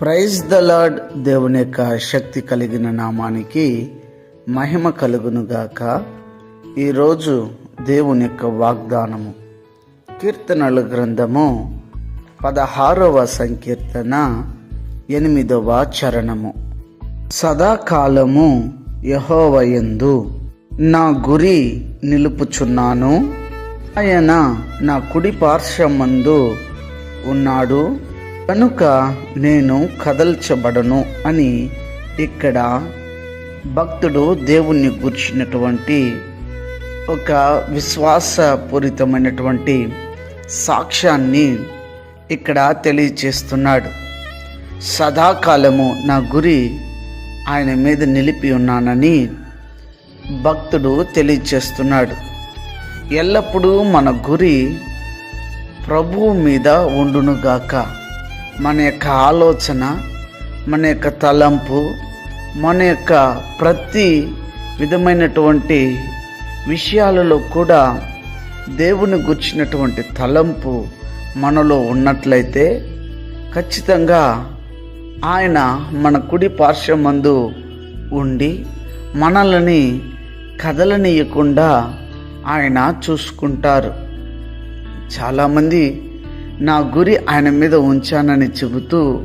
Praise the lord దేవుని యొక్క శక్తి కలిగిన నామానికి మహిమ కలుగునుగాక. ఈరోజు దేవుని యొక్క వాగ్దానము కీర్తనల గ్రంథము పదహారవ సంకీర్తన ఎనిమిదవ చరణము. సదాకాలము యహోవయందు నా గురి నిలుపుచున్నాను. ఆయన నా కుడి పార్శ్వమందు ఉన్నాడు. కనుక నేను కదల్చబడను అని ఇక్కడ భక్తుడు దేవుణ్ణి గుర్చినటువంటి ఒక విశ్వాసపూరితమైనటువంటి సాక్ష్యాన్ని ఇక్కడ తెలియచేస్తున్నాడు. సదాకాలము నా గురి ఆయన మీద నిలిపి ఉన్నానని భక్తుడు తెలియచేస్తున్నాడు. ఎల్లప్పుడూ మన గురి ప్రభువు మీద ఉండునుగాక. మన యొక్క ఆలోచన మన యొక్క తలంపు మన యొక్క ప్రతి విధమైనటువంటి విషయాలలో కూడా దేవుని గుర్చినటువంటి తలంపు మనలో ఉన్నట్లయితే ఖచ్చితంగా ఆయన మన కుడి పార్శ్వమందు ఉండి మనల్ని కదలనీయకుండా ఆయన చూసుకుంటారు. చాలామంది నా గురి ఆయన మీద ఉంచానని చెబుతూ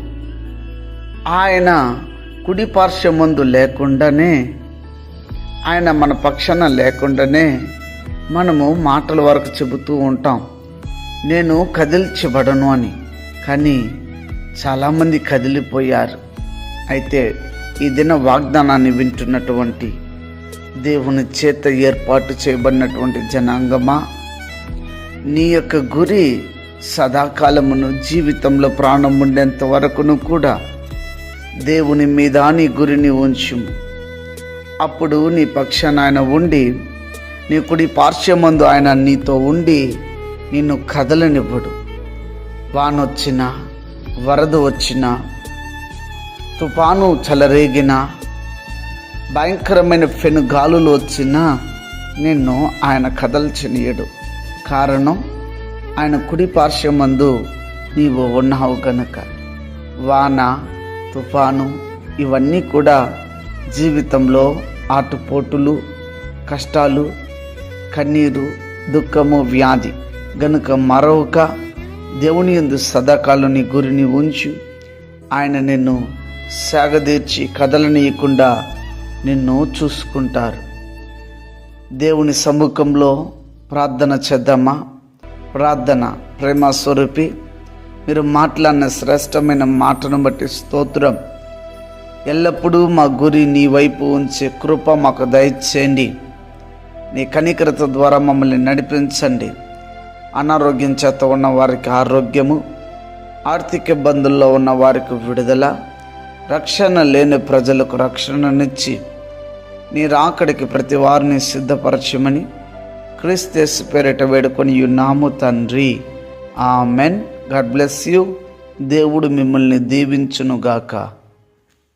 ఆయన కుడి పార్శ్వమందు లేకుండానే ఆయన మన పక్షాన లేకుండానే మనము మాటల వరకు చెబుతూ ఉంటాం. నేను కదిల్చబడను అని. కానీ చాలామంది కదిలిపోయారు. అయితే ఈ దిన వాగ్దానాన్ని వింటున్నటువంటి దేవుని చేత ఏర్పాటు చేయబడినటువంటి జనాంగమా? నీ యొక్క గురి సదాకాలమును జీవితంలో ప్రాణం ఉండేంత వరకును కూడా దేవుని మీద నీ గురిని ఉంచుము. అప్పుడు నీ పక్షాన ఆయన ఉండి నీ కుడి పార్శ్వమందు ఆయన నీతో ఉండి నిన్ను కదలనివ్వడు. వానొచ్చిన వరద వచ్చిన తుఫాను చలరేగిన భయంకరమైన పెనుగాలులు వచ్చినా నిన్ను ఆయన కదల్చనీయడు కారణం ఆయన కుడి పార్శ్వమందు నీవు ఉన్నావు కనుక వాన తుఫాను ఇవన్నీ కూడా జీవితంలో ఆటుపోటులు కష్టాలు కన్నీరు దుఃఖము వ్యాధి. గనుక మరొక దేవుని ఎందు సదాకాలం నీ గురిని ఉంచు. ఆయన నిన్ను సాగదీర్చి కదలనీయకుండా నిన్ను చూసుకుంటారు. దేవుని సముఖంలో ప్రార్థన చేద్దామా? ప్రార్థన ప్రేమ స్వరూపి. మీరు మాట్లాడిన శ్రేష్టమైన మాటను బట్టి స్తోత్రం. ఎల్లప్పుడూ మా గురి నీ వైపు ఉంచే కృప మాకు దయచేయండి. నీ కనికరత ద్వారా మమ్మల్ని నడిపించండి. అనారోగ్యం చేత ఉన్న వారికి ఆరోగ్యము ఆర్థిక ఇబ్బందుల్లో ఉన్న వారికి విడుదల రక్షణ లేని ప్రజలకు రక్షణనిచ్చి నీ రాకడికి ప్రతి వారిని సిద్ధపరచమని క్రీస్తేస్ పేరిట వేడుకొని ఉన్నాము తండ్రి. ఆ మెన్ గాడ్ బ్లెస్ యూ. దేవుడు మిమ్మల్ని దీవించునుగాక.